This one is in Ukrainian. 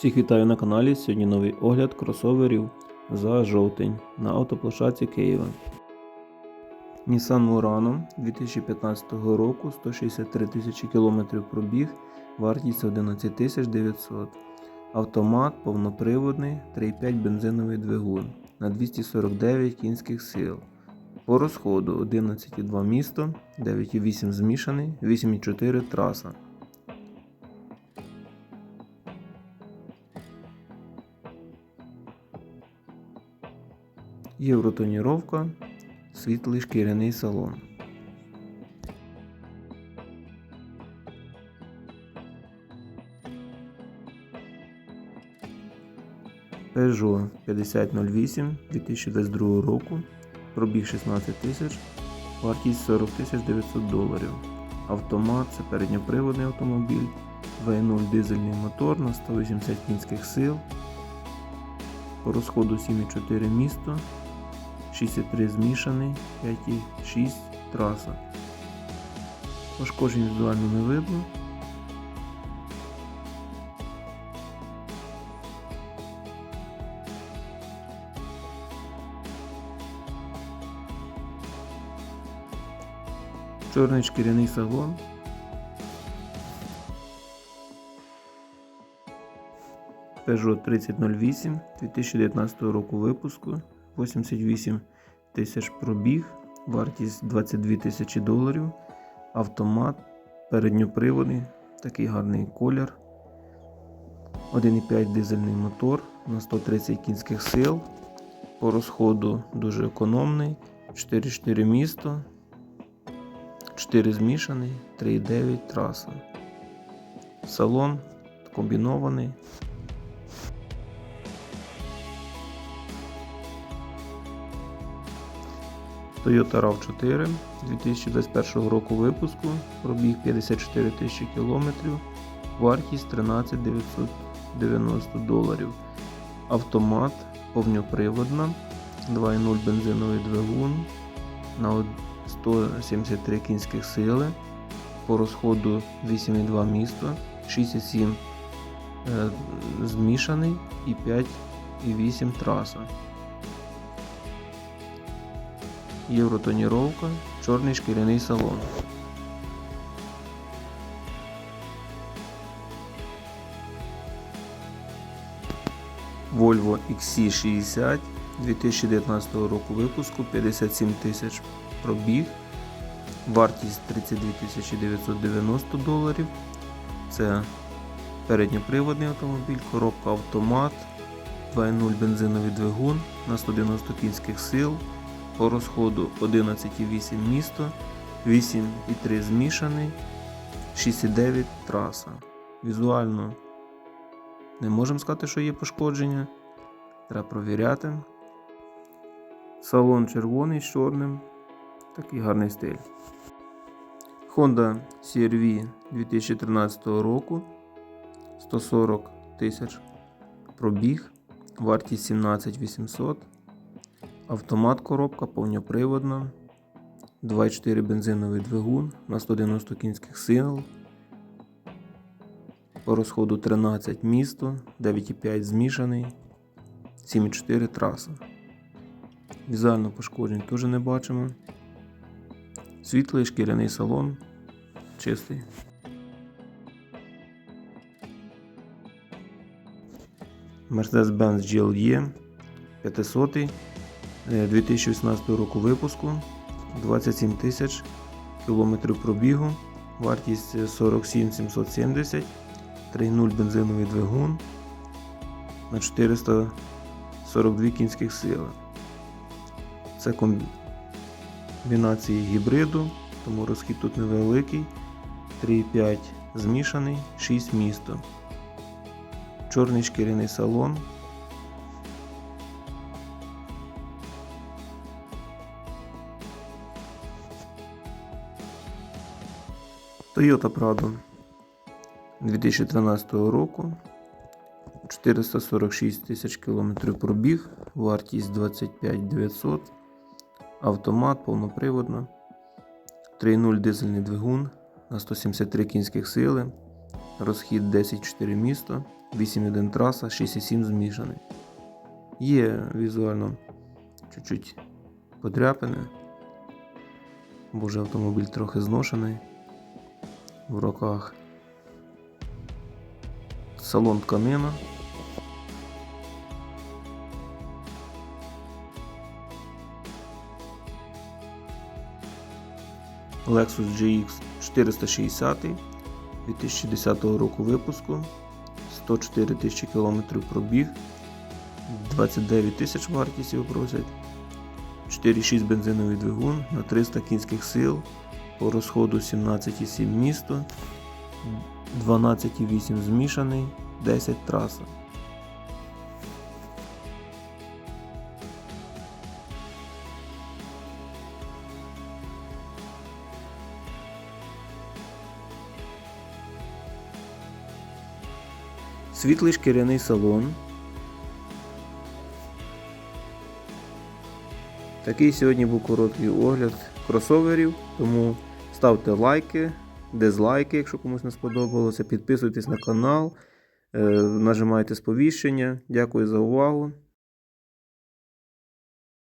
Всіх вітаю на каналі. Сьогодні новий огляд кросоверів за жовтень на автоплощадці Києва. Nissan Murano 2015 року 163 тисячі кілометрів пробіг, вартість 11 900. Автомат повноприводний 3,5 бензиновий двигун на 249 кінських сил. По розходу 11,2 місто, 9,8 змішаний, 8,4 траса. Євротоніровка, світлий шкіряний салон. Peugeot 5008 2022 року, пробіг 16 тисяч, вартість 40 тисяч 900 доларів. Автомат це передньоприводний автомобіль, 2.0 дизельний мотор на 180 кінських сил, по розходу 7,4 місто, 6,3 змішаний, 5,6 траса. Пошкоджень візуально не видно. Чорний шкіряний салон. Peugeot 3008 2019 року випуску, 88 тисяч пробіг, вартість 22 тисячі доларів, автомат, передньоприводний, такий гарний колір, 1,5 дизельний мотор на 130 кінських сил, по розходу дуже економний, 4,4 місто, 4 змішаний, 3,9 траса. Салон комбінований. Toyota RAV4 2021 року випуску, пробіг 54 тисячі кілометрів, вартість 13 990 доларів. Автомат повноприводна, 2.0 бензиновий двигун на 173 кінських сили, по розходу 8,2 місто, 6,7 е, змішаний і 5,8 траса. Євротоніровка, чорний шкіряний салон. Volvo XC60 2019 року випуску 57 тисяч пробіг, вартість 32 990 доларів. Це передньоприводний автомобіль, коробка автомат, 2.0 бензиновий двигун на 190 кінських сил, по розходу 11,8 місто, 8,3 змішаний, 6,9 траса. Візуально не можемо сказати, що є пошкодження. Треба провіряти. Салон червоний з чорним. Такий гарний стиль. Honda CR-V 2013 року. 140 тисяч пробіг. Вартість 17 800. Автомат коробка повноприводна. 2,4 бензиновий двигун на 190 кінських сил. По розходу 13 місто, 9,5 змішаний, 7,4 траса. Візуально пошкоджень теж не бачимо. Світлий шкіряний салон, чистий. Mercedes-Benz GLE 500 е, 2018 року випуску 27 тисяч кілометрів пробігу, вартість 47 770, 3.0 бензиновий двигун на 442 кінських сили. Це комбінації гібриду, тому розхід тут невеликий. 3,5 змішаний, 6 місто. Чорний шкіряний салон. Toyota Prado 2013 року. 446 тисяч кілометрів пробіг, вартість 25 900, автомат повноприводна, 3.0 дизельний двигун на 173 кінських сили, розхід 10,4 місто, 8.1 траса, 6.7 змішаний. Є візуально чуть-чуть подряпини. Бо вже автомобіль трохи зношений в роках. Салон тканина. Lexus GX 460 2010 року випуску. 104 тисячі кілометрів пробіг. 29 тисяч вартість його просять. 4,6 бензиновий двигун на 300 кінських сил. По розходу 17,7 місто, 12,8 змішаний, 10 траса. Світлий шкіряний салон. Такий сьогодні був короткий огляд кросоверів, тому ставте лайки, дизлайки, якщо комусь не сподобалося. Підписуйтесь на канал, е, нажимайте сповіщення. Дякую за увагу.